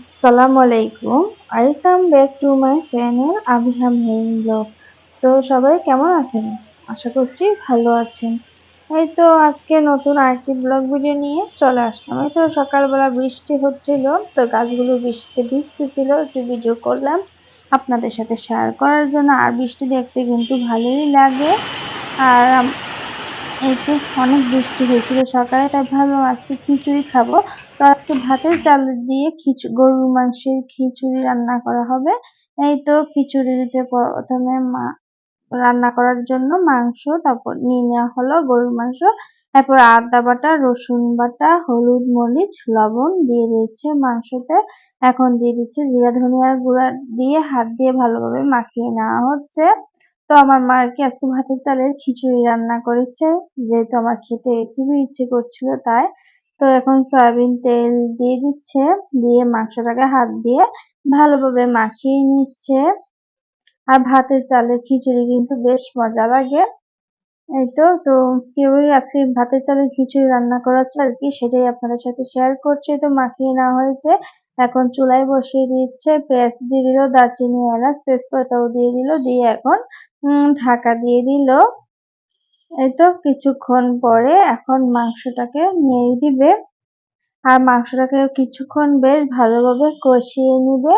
আসসালামু আলাইকুম। Welcome back to my channel আবিহাম হেইন ব্লগ তো সবাই কেমন আছেন? আশা করছি ভালো আছেন। এই তো আজকে নতুন আরেকটি ব্লগ ভিডিও নিয়ে চলে আসলাম। এই তো সকালবেলা বৃষ্টি হচ্ছিল, তো গাছগুলো বৃষ্টিতে ভিজতেছিল একটু ভিডিও করলাম আপনাদের সাথে শেয়ার করার জন্য। আর বৃষ্টি দেখতে কিন্তু ভালোই লাগে। আর এই তো অনেক বৃষ্টি হয়েছিল, সকালে তাই ভাবলাম আজকে খিচুড়ি খাব। তো আজকে ভাতের চাল দিয়ে খিচু, গরুর মাংসের খিচুড়ি রান্না করা হবে। এই তো খিচুড়িতে প্রথমে মা, রান্না করার জন্য মাংস, তারপর নিয়ে নেওয়া হলো গরুর মাংস। তারপর আদা বাটা, রসুন বাটা, হলুদ মরিচ, লবণ দিয়ে দিচ্ছে মাংসতে। এখন দিয়ে দিচ্ছে জিরা ধনিয়ার গুঁড়া দিয়ে হাত দিয়ে ভালোভাবে মাখিয়ে নেওয়া হচ্ছে। তো আমার মা কি আজকে ভাতের চালের খিচুড়ি রান্না করেছে। যেহেতু আমার খেতে খুবই ইচ্ছে করছিল তাই। তো এখন সয়াবিন তেল দিয়ে দিচ্ছে, দিয়ে মাংসটাকে হাত দিয়ে ভালোভাবে মাখিয়ে নিচ্ছে। আর ভাতের চালের খিচুড়ি কিন্তু বেশ মজা লাগে। এই তো তো কেউই আজকে ভাতের চালের খিচুড়ি রান্না করাচ্ছে আর কি, সেটাই আপনাদের সাথে শেয়ার করছে। তো মাখিয়ে নেওয়া হয়েছে। এখন চুলায় বসিয়ে দিচ্ছে, পেঁয়াজ দিয়ে দিল, দারচিনি, এলাচ, তেজপাতাও দিয়ে দিল, দিয়ে এখন ঢাকা দিয়ে দিল। এই তো কিছুক্ষণ পরে এখন মাংসটাকে নিয়ে দিবে। আর মাংসটাকে কিছুক্ষণ বেশ ভালোভাবে কষিয়ে নিবে।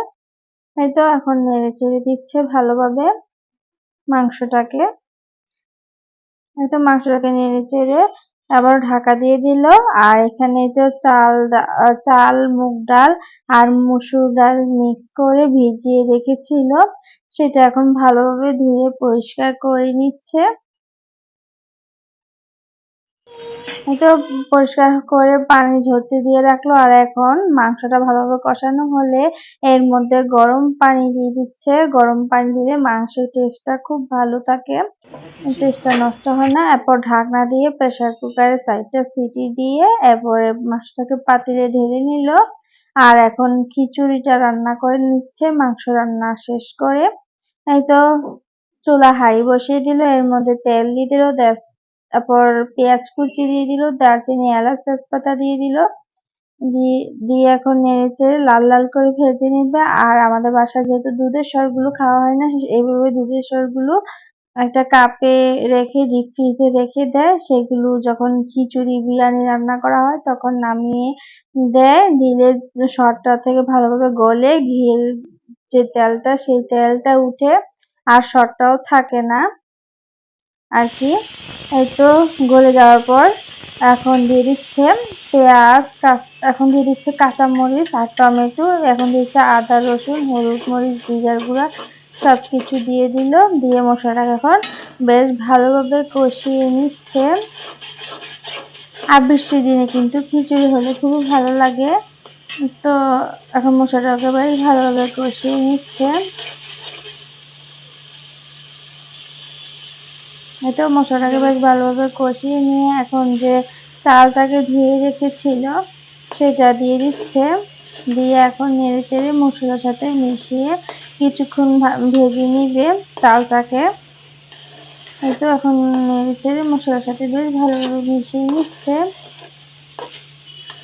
এই তো এখন নেড়ে চেড়ে দিচ্ছে ভালোভাবে মাংসটাকে। এই তো মাংসটাকে নেড়ে চেড়ে আবার ঢাকা দিয়ে দিল। আর এখানে তো চাল চাল, মুগ ডাল আর মুসুর ডাল মিক্স করে ভিজিয়ে রেখেছিল। সেটা এখন ভালোভাবে ধুয়ে পরিষ্কার করে নিচ্ছে। এটা পরিষ্কার করে পানি ঝরতে দিয়ে রাখল। আর এখন মাংসটা ভালোভাবে কষানো হলে এর মধ্যে গরম পানি দিয়ে দিচ্ছে। গরম পানি দিলে মাংসের টেস্টটা খুব ভালো থাকে। টেস্টটা নষ্ট হয় না। এরপর ঢাকনা দিয়ে প্রেসার কুকারে চারটা সিটি দিয়ে এরপরে মাংসটাকে পাতিলে ঢেলে নিল। আর এখন খিচুড়িটা রান্না করে নিচ্ছে। মাংস রান্না শেষ করে। এই তো চুলা হাঁড়ি বসিয়ে দিল। এর মধ্যে তেল দিয়ে দিল। তারপর পেঁয়াজ কুচি দিয়ে দিল, দারচিনি, এলাচ, তেজপাতা দিয়ে দিল, দিয়ে এখন নেড়েছে লাল লাল করে ভেজে নিবে। আর আমাদের বাসায় যেহেতু দুধের সরগুলো খাওয়া হয় না, এইভাবে দুধের সরগুলো একটা কাপে রেখে ডিপ ফ্রিজে রেখে দেয়। সেগুলো যখন খিচুড়ি, বিরিয়ানি রান্না করা হয়, তখন নামিয়ে দেয়। দিলে সরটা থেকে ভালোভাবে গলে, ঘিয়ের যে তেলটা, সেই তেলটা উঠে আর সরটাও থাকে না আর কি। তো গলে যাওয়ার পর এখন দিয়ে দিচ্ছে পেঁয়াজ এখন দিয়ে দিচ্ছে কাঁচামরিচ আর টমেটো, এখন দিচ্ছে আদা, রসুন, হলুদ মরিচ, জিরার গুঁড়া সব কিছু দিয়ে দিল। দিয়ে মশলাটাকে এখন বেশ ভালোভাবে কষিয়ে নিচ্ছে। আর বৃষ্টির দিনে কিন্তু খিচুড়ি হলে খুবই ভালো লাগে। তো এখন মশলাটাকে বেশ ভালোভাবে কষিয়ে নিচ্ছে। এতো মশলাটাকে বেশ ভালোভাবে কষিয়ে নিয়ে এখন যে চালটাকে ধুয়ে রেখেছিল, সেটা দিয়ে দিচ্ছে। দিয়ে এখন নেড়ে চেড়ে মশলার সাথে মিশিয়ে কিছুক্ষণ ভেজে নিবে চালটাকে। এই এখন নেড়ে চেড়ে মশলার সাথে বেশ ভালোভাবে মিশিয়ে নিচ্ছে।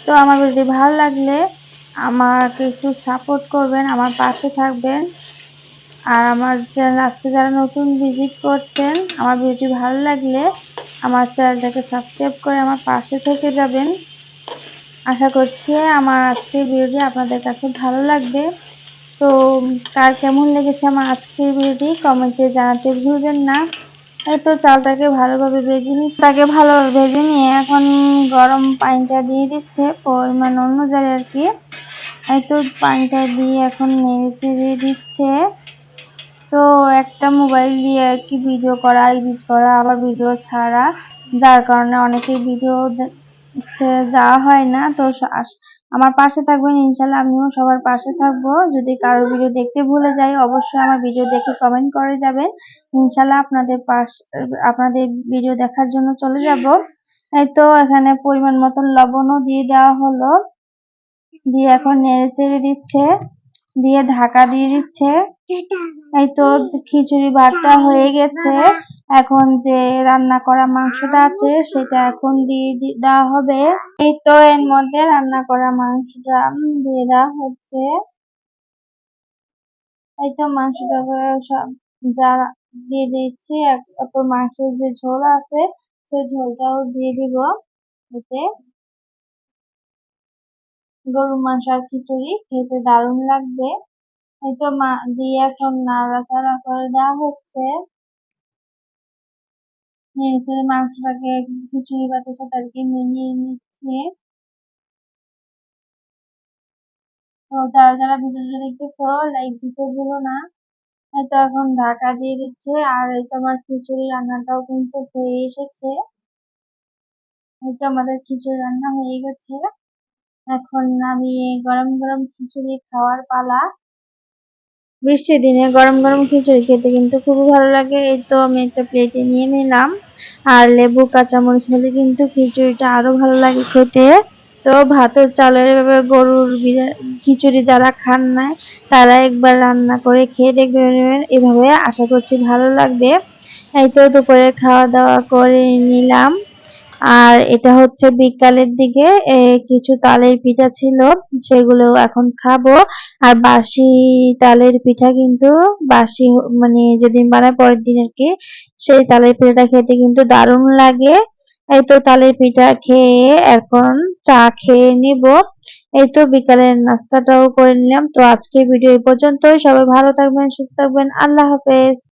তো আমার ভিডিওটি ভালো লাগলে আমাকে একটু সাপোর্ট করবেন, আমার পাশে থাকবেন। আর আমার চ্যানেল আজকে যারা নতুন ভিজিট করছেন, আমার ভিডিওটি ভালো লাগলে আমার চ্যানেলটাকে সাবস্ক্রাইব করে আমার পাশে থেকে যাবেন। আশা করছি আমার আজকের ভিডিওটি আপনাদের কাছে ভালো লাগবে। তো, কার কেমন লেগেছে আমার আজকের ভিডিওটি কমেন্টে জানাতে ভুলবেন না। তো চালটাকে ভালোভাবে ভেজে নি তাকে ভালোভাবে ভেজে নিয়ে এখন গরম পানিটা দিয়ে দিচ্ছে, পরিমাণ অনুযায়ী আর কি। এই তো পানিটা দিয়ে এখন নেড়ে দিয়ে দিচ্ছে। তো একটা মোবাইল দিয়ে আর কি ভিডিও করা এডিট করা, আবার ভিডিও ছাড়া। যার কারণে অনেকেই ভিডিও যাওয়া হয় না। তো আমার পাশে থাকবেন ইনশাল্লাহ, আমিও সবার পাশে থাকব। যদি কারও ভিডিও দেখতে ভুলে যাই, অবশ্যই আমার ভিডিও দেখে কমেন্ট করে যাবেন। ইনশাল্লাহ আপনাদের পাশ, আপনাদের ভিডিও দেখার জন্য চলে যাব। এই তো এখানে পরিমাণ মতন লবণও দিয়ে দেওয়া হলো। দিয়ে এখন নেড়ে চেড়ে দিচ্ছে। দিয়ে ঢাকা দিয়ে দিচ্ছে। এই তো খিচুড়ি ভাতটা হয়ে গেছে। এখন যে রান্না করা মাংসটা আছে, সেটা এখন দিয়ে দেওয়া হবে। এই তো এর মধ্যে রান্না করা মাংসটা দিয়ে দেওয়া হচ্ছে। এই তো মাংসটা সব যা দিয়ে দিচ্ছি মাংসের যে ঝোল আছে, সেই ঝোলটাও দিয়ে দিব। এতে গরুর মাংস আর খিচুড়ি খেতে দারুণ লাগবে। এই তো মা, দিয়ে এখন নাড়াচাড়া করে দেওয়া হচ্ছে। নেড়ে মাংসটাকে খিচুড়ি ভাতের সাথে আর কি মিলিয়ে নিচ্ছে। তো যারা যারা ভিডিওটা দেখতেছো লাইক দিতে ভুলো না। তো এখন ঢাকা দিয়ে দিচ্ছে, আর এই তো আমার খিচুড়ি রান্নাটাও কিন্তু হয়ে এসেছে। এই তো আমাদের খিচুড়ি রান্না হয়ে গেছে। এখন নামিয়ে গরম গরম খিচুড়ি খাওয়ার পালা। বৃষ্টির দিনে গরম গরম খিচুড়ি খেতে কিন্তু খুবই ভালো লাগে। এই তো আমি একটা প্লেটে নিয়ে নিলাম। আর লেবু, কাঁচামরিচ হলে কিন্তু খিচুড়িটা আরও ভালো লাগে খেতে। তো ভাতের চালের গরুর বিরা- খিচুড়ি যারা খান না, তারা একবার রান্না করে খেয়ে দেখবেন এভাবে আশা করছি ভালো লাগবে। এই তো দুপুরে খাওয়া দাওয়া করে নিলাম। আর এটা হচ্ছে বিকালের দিকে কিছু তালের পিঠা ছিল, সেগুলো এখন খাব। আর বাসি তালের পিঠা কিন্তু বাসি মানে যেদিন বানায় পরের দিন আর কি সেই তালের পিঠাটা খেতে কিন্তু দারুণ লাগে। এই তো তালের পিঠা খেয়ে এখন চা খেয়ে নিব। এই তো বিকালের নাস্তাটাও করে নিলাম। তো আজকের ভিডিও এই পর্যন্তই। সবাই ভালো থাকবেন, সুস্থ থাকবেন। আল্লাহ হাফেজ।